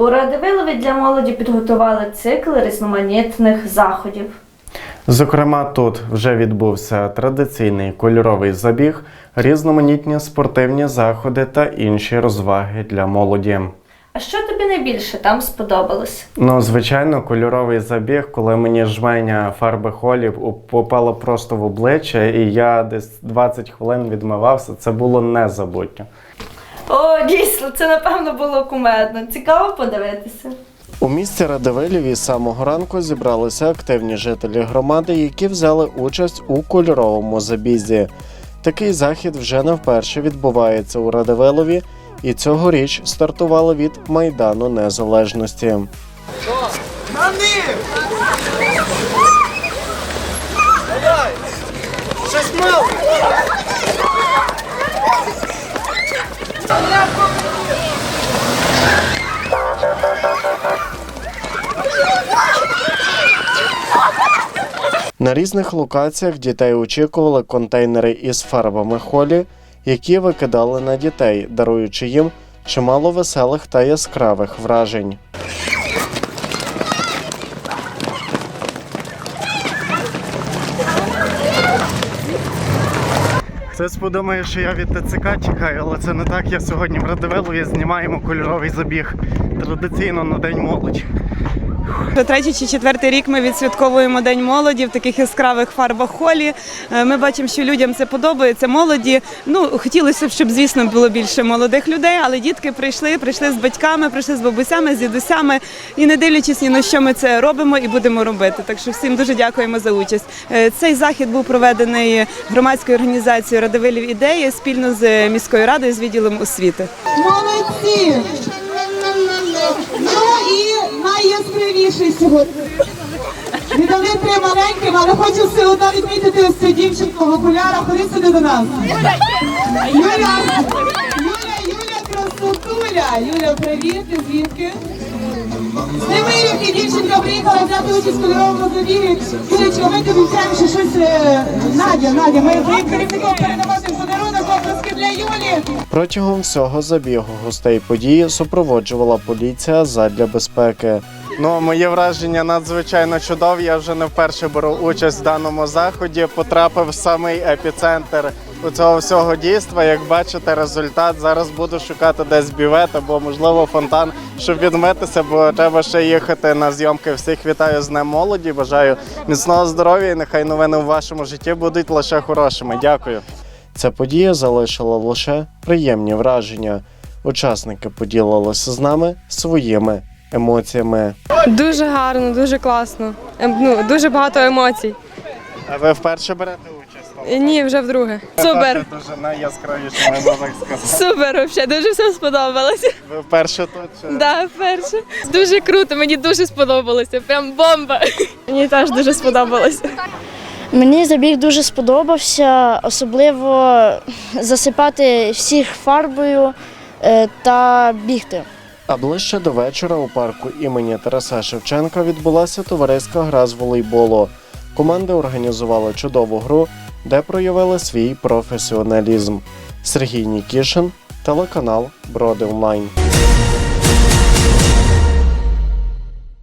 У Радивилові для молоді підготували цикл різноманітних заходів. Зокрема, тут вже відбувся традиційний кольоровий забіг, різноманітні спортивні заходи та інші розваги для молоді. А що тобі найбільше там сподобалось? Ну, звичайно, кольоровий забіг, коли мені жменя фарби холів попала просто в обличчя, і я десь 20 хвилин відмивався. Це було незабутньо. О, дійсно, це напевно було кумедно. Цікаво подивитися. У місті Радивилів із самого ранку зібралися активні жителі громади, які взяли участь у кольоровому забізі. Такий захід вже не вперше відбувається у Радивилові, і цьогоріч стартували від Майдану Незалежності. На них! Щось мало! На різних локаціях дітей очікували контейнери із фарбами холі, які викидали на дітей, даруючи їм чимало веселих та яскравих вражень. Хтось подумає, що я від ТЦК чекаю, але це не так. Я сьогодні в Радивилові знімаємо кольоровий забіг традиційно на День молоді. Третій чи четвертий рік ми відсвятковуємо День молоді в таких яскравих фарбах холі. Е, Ми бачимо, що людям це подобається. Молоді. Ну хотілося б, щоб звісно було більше молодих людей, але дітки прийшли, прийшли з батьками, прийшли з бабусями, з дідусями. І не дивлячись ні на що ми це робимо і будемо робити. Так що всім дуже дякуємо за участь. Е, Цей захід був проведений громадською організацією Радивилів ідеї спільно з міською радою з відділом освіти. Молодці! Ну і найяскравіший сьогодні. Віддали три маленьким, але хочу все одно відмітити ось цю дівчинку в окулярах. Ходи сюди до нас. Юля, Юля, Юля, красотуля. Юля, привіт, звідки? З Немирівки дівчинка приїхала взяти участь в кольоровому забігі. Юлечка, ми тобі вчаємо, що щось... е, Надя, Надя, ми твоїм керівником передамо подарунок, оплески для Юлі. Протягом всього забігу гостей події супроводжувала поліція задля безпеки. Ну, моє враження надзвичайно чудові. Я вже не вперше беру участь в даному заході. Потрапив в самий епіцентр у цього всього дійства. Як бачите, результат зараз буду шукати десь бівет або можливо фонтан, щоб відмитися, бо треба ще їхати на зйомки. Всіх вітаю з Днем молоді. Бажаю міцного здоров'я і нехай новини в вашому житті будуть лише хорошими. Дякую. Ця подія залишила лише приємні враження. Учасники поділилися з нами своїми емоціями. Дуже гарно, дуже класно. Ем, Ну, дуже багато емоцій. А ви вперше берете Ні, вже вдруге. Супер. Дуже найяскравіше, можна так сказати. Супер, взагалі, дуже все сподобалося. Ви вперше тут? Чи? Да, перше. Дуже круто, мені дуже сподобалося. Прям бомба. Мені теж дуже сподобалося. Мені забіг дуже сподобався, особливо засипати всіх фарбою е, та бігти. А ближче до вечора у парку імені Тараса Шевченка відбулася товариська гра з волейболу. Команди організували чудову гру, де проявили свій професіоналізм. Сергій Нікішин, телеканал Броди Онлайн.